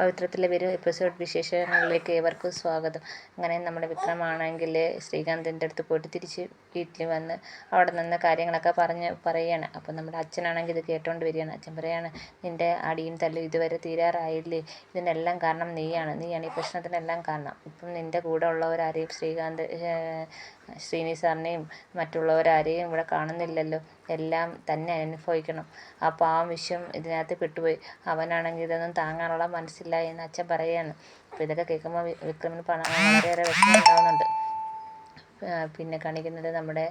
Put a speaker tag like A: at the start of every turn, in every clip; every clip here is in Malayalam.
A: പവിത്രത്തിലെ വരും എപ്പിസോഡ് വിശേഷങ്ങളിലേക്ക് ഏവർക്കും സ്വാഗതം. അങ്ങനെ നമ്മുടെ വിക്രമാണെങ്കിൽ ശ്രീകാന്തിന്റെ അടുത്ത് പോയിട്ട് തിരിച്ച് വീട്ടിൽ വന്ന് അവിടെ നിന്ന് കാര്യങ്ങളൊക്കെ പറഞ്ഞ് പറയുകയാണ് അപ്പം നമ്മുടെ അച്ഛനാണെങ്കിൽ ഇത് കേട്ടോണ്ട് വരികയാണ്. അച്ഛൻ പറയാണ് നിന്റെ അടിയും തല്ലും ഇതുവരെ തീരാറായില്ലേ? ഇതിനെല്ലാം കാരണം നീയാണ്. നീയാണ് ഈ പ്രശ്നത്തിനെല്ലാം കാരണം. ഇപ്പം നിന്റെ കൂടെ ഉള്ളവരാരെയും ശ്രീകാന്ത് ശ്രീനി സാറിനെയും മറ്റുള്ളവരാരെയും ഇവിടെ കാണുന്നില്ലല്ലോ. എല്ലാം തന്നെ അനുഭവിക്കണം. ആ വിശ്വം ഇതിനകത്ത് പെട്ടുപോയി. അവനാണെങ്കിൽ ഇതൊന്നും താങ്ങാനുള്ള മനസ്സില്ല എന്ന് അച്ഛൻ പറയുകയാണ് അപ്പോൾ ഇതൊക്കെ കേൾക്കുമ്പോൾ വിക്രമിന് വളരെയേറെ വിഷമം ഉണ്ടാകുന്നുണ്ട് പിന്നെ കാണിക്കുന്നത് നമ്മുടെ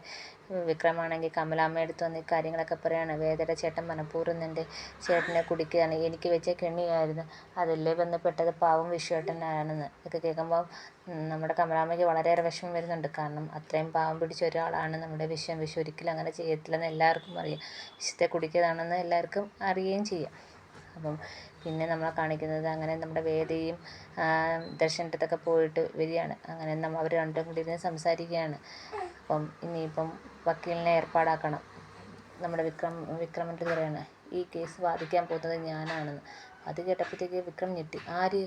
A: വിക്രമാണെങ്കിൽ കമലാമ്മയുടെ അടുത്ത് വന്ന് കാര്യങ്ങളൊക്കെ പറയാണ്. വേദയുടെ ചേട്ടൻ മനഃപൂർവം നിന്റെ ചേട്ടനെ കുടിക്കുകയാണ്. എനിക്ക് വെച്ച കെണിയായിരുന്നു. അതല്ലേ ബന്ധപ്പെട്ടത്? പാവം വിശ്വേട്ടനാണെന്ന്. ഇതൊക്കെ കേൾക്കുമ്പോൾ നമ്മുടെ കമലാമ്മയ്ക്ക് വളരെയേറെ വിഷമം വരുന്നുണ്ട്. കാരണം അത്രയും പാവം പിടിച്ച ഒരാളാണ് നമ്മുടെ വിശ്വം. വിശ്വം ഒരിക്കലും അങ്ങനെ ചെയ്യത്തില്ലെന്ന് എല്ലാവർക്കും അറിയാം. വിശ്വത്തെ കുടിക്കുന്നതാണെന്ന് എല്ലാവർക്കും അറിയുകയും ചെയ്യാം. അപ്പം പിന്നെ നമ്മൾ കാണിക്കുന്നത് അങ്ങനെ നമ്മുടെ വേദയും ദർശന്റെ പോയിട്ട് വരികയാണ്. അങ്ങനെ നമ്മൾ അവർ രണ്ടും കൂടി ഇരുന്ന് സംസാരിക്കുകയാണ്. അപ്പം ഇനിയിപ്പം വക്കീലിനെ ഏർപ്പാടാക്കണം. നമ്മുടെ വിക്രം വിക്രമിന്റെ പറയാണ് ഈ കേസ് വാദിക്കാൻ പോകുന്നത് ഞാനാണെന്ന്. അത് കേട്ടപ്പോഴത്തേക്ക് വിക്രം ഞെട്ടി. ആര്?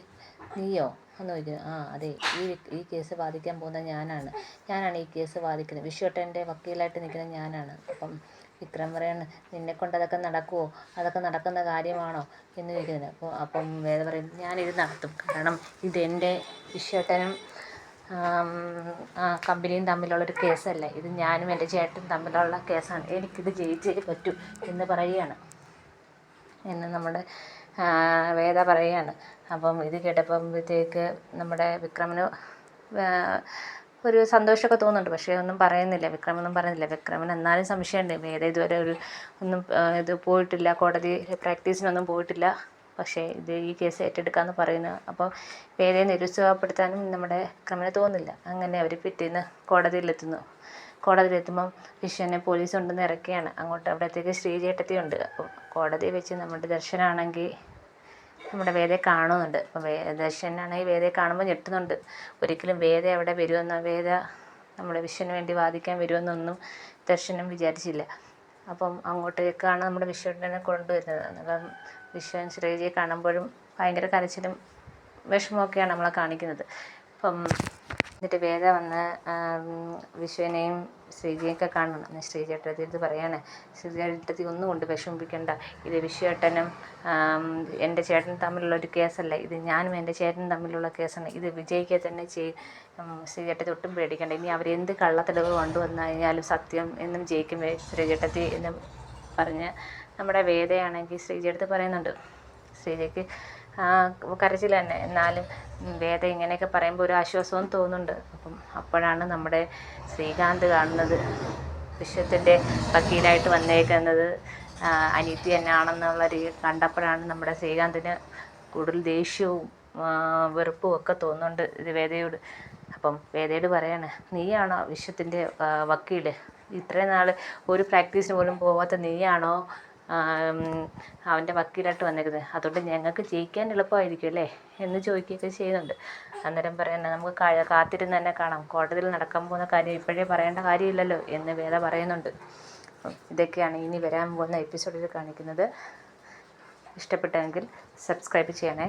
A: നീയോ? എന്ന് ചോദിക്കുന്നു. ആ അതെ ഈ ഈ കേസ് വാദിക്കാൻ പോകുന്നത് ഞാനാണ്. ഞാനാണ് ഈ കേസ് വാദിക്കുന്നത്. വിശ്വട്ടന്റെ വക്കീലായിട്ട് നിൽക്കുന്നത് ഞാനാണ്. അപ്പം വിക്രം പറയാണ് നിന്നെക്കൊണ്ട് അതൊക്കെ നടക്കുമോ അതൊക്കെ നടക്കുന്ന കാര്യമാണോ? എന്ന് ചോദിക്കുന്നത്. അപ്പോൾ അപ്പം വേദ പറയും ഞാനിത് നടത്തും. കാരണം ഇതെന്റെ ആ കമ്പനിയും തമ്മിലുള്ളൊരു കേസല്ല? ഇത് ഞാനും എന്റെ ചേട്ടനും തമ്മിലുള്ള കേസാണ്. എനിക്കിത് ജയിച്ചേ പറ്റൂ എന്ന് പറയുകയാണ്. എന്ന് നമ്മുടെ വേദ പറയുകയാണ്. അപ്പം ഇത് കേട്ടപ്പോഴത്തേക്ക് നമ്മുടെ വിക്രമിന് ഒരു സന്തോഷമൊക്കെ തോന്നുന്നുണ്ട്. പക്ഷേ ഒന്നും പറയുന്നില്ല. വിക്രമൊന്നും പറയുന്നില്ല. വിക്രമൻ എന്നാലും സംശയമുണ്ട്. വേദ ഇതുവരെ ഒരു ഒന്നും ഇത് പോയിട്ടില്ല. കോടതി പ്രാക്ടീസിനൊന്നും പോയിട്ടില്ല. പക്ഷേ ഇത് ഈ കേസ് ഏറ്റെടുക്കാമെന്ന് പറയുന്നു അപ്പോൾ വേദയെ നിരുത്സാഹപ്പെടുത്താനും നമ്മുടെ വിക്രമന് തോന്നുന്നില്ല. അങ്ങനെ അവർ പിറ്റേന്ന് കോടതിയിലെത്തുന്നു. കോടതിയിലെത്തുമ്പം വിശ്വനെ പോലീസ് കൊണ്ടുവന്ന് ഇറക്കിയാണ്. അങ്ങോട്ട് അവിടത്തേക്ക് ശ്രീചേട്ടത്തിയുണ്ട് അപ്പം കോടതി വെച്ച് നമ്മുടെ ദർശനാണെങ്കിൽ നമ്മുടെ വേദയെ കാണുന്നുണ്ട്. അപ്പം ദർശനാണെങ്കിൽ വേദയെ കാണുമ്പോൾ ഞെട്ടുന്നുണ്ട്. ഒരിക്കലും വേദ അവിടെ വരുമെന്ന് വേദ നമ്മുടെ വിശ്വന് വേണ്ടി വാദിക്കാൻ വരുമെന്നൊന്നും ദർശനം വിചാരിച്ചില്ല. അപ്പം അങ്ങോട്ടേക്കാണ് നമ്മുടെ വിശ്വനെ കൊണ്ടുവരുന്നത്. അപ്പം വിശ്വൻ ശ്രീജിയെ കാണുമ്പോഴും ഭയങ്കര കരച്ചിലും വിഷമമൊക്കെയാണ് നമ്മളെ കാണിക്കുന്നത്. അപ്പം എന്നിട്ട് വേദ വന്ന് വിശ്വനെയും ശ്രീജിയൊക്കെ കാണണം. എന്നാൽ ശ്രീചേട്ടത്തി പറയാണ് ശ്രീചേട്ടത്തി ഒന്നും കൊണ്ട് വിഷമിപ്പിക്കണ്ട. ഇത് വിശ്വേട്ടനും എന്റെ ചേട്ടനും തമ്മിലുള്ള ഒരു കേസല്ല. ഇത് ഞാനും എന്റെ ചേട്ടനും തമ്മിലുള്ള കേസാണ് ഇത് വിജയിക്കുക തന്നെ ചെയ് ശ്രീചേട്ടത്തി ഒട്ടും പേടിക്കണ്ട. ഇനി അവരെന്ത് കള്ളത്തെളിവ് കൊണ്ടുവന്നു കഴിഞ്ഞാലും സത്യം എന്നും ജയിക്കും ശ്രീചേട്ടത്തി എന്ന് പറഞ്ഞ് നമ്മുടെ വേദയാണെങ്കിൽ ശ്രീജിയെടുത്ത് പറയുന്നുണ്ട്. ശ്രീജയ്ക്ക് കരച്ചിൽ തന്നെ. എന്നാലും വേദ ഇങ്ങനെയൊക്കെ പറയുമ്പോൾ ഒരു ആശ്വാസവും തോന്നുന്നുണ്ട്. അപ്പം അപ്പോഴാണ് നമ്മുടെ ശ്രീകാന്ത് കാണുന്നത്. വിശ്വത്തിന്റെ വക്കീലായിട്ട് വന്നേക്കുന്നത് അനിത്യ തന്നെയാണെന്നുള്ള രീതി കണ്ടപ്പോഴാണ് നമ്മുടെ ശ്രീകാന്തിന് കൂടുതൽ ദേഷ്യവും വെറുപ്പും ഒക്കെ തോന്നുന്നുണ്ട് ഇത് വേദയോട്. അപ്പം വേദയോട് പറയാണ് നീയാണോ വിശ്വത്തിന്റെ വക്കീൽ ഇത്രയും നാൾ ഒരു പ്രാക്ടീസിന് പോലും പോവാത്ത നീയാണോ അവന്റെ വക്കീലായിട്ട് വന്നിരുന്നത് അതുകൊണ്ട് ഞങ്ങൾക്ക് ജയിക്കാൻ എളുപ്പമായിരിക്കും അല്ലേ? എന്ന് ചോദിക്കുകയൊക്കെ ചെയ്യുന്നുണ്ട്. അന്നേരം പറയുന്നത് നമുക്ക് കാത്തിരുന്ന് തന്നെ കാണാം. കോടതിയിൽ നടക്കാൻ പോകുന്ന കാര്യം ഇപ്പോഴേ പറയേണ്ട കാര്യമില്ലല്ലോ എന്ന് വേദ പറയുന്നുണ്ട്. ഇതൊക്കെയാണ് ഇനി വരാൻ പോകുന്ന എപ്പിസോഡിൽ കാണിക്കുന്നത്. ഇഷ്ടപ്പെട്ടെങ്കിൽ സബ്സ്ക്രൈബ് ചെയ്യണേ.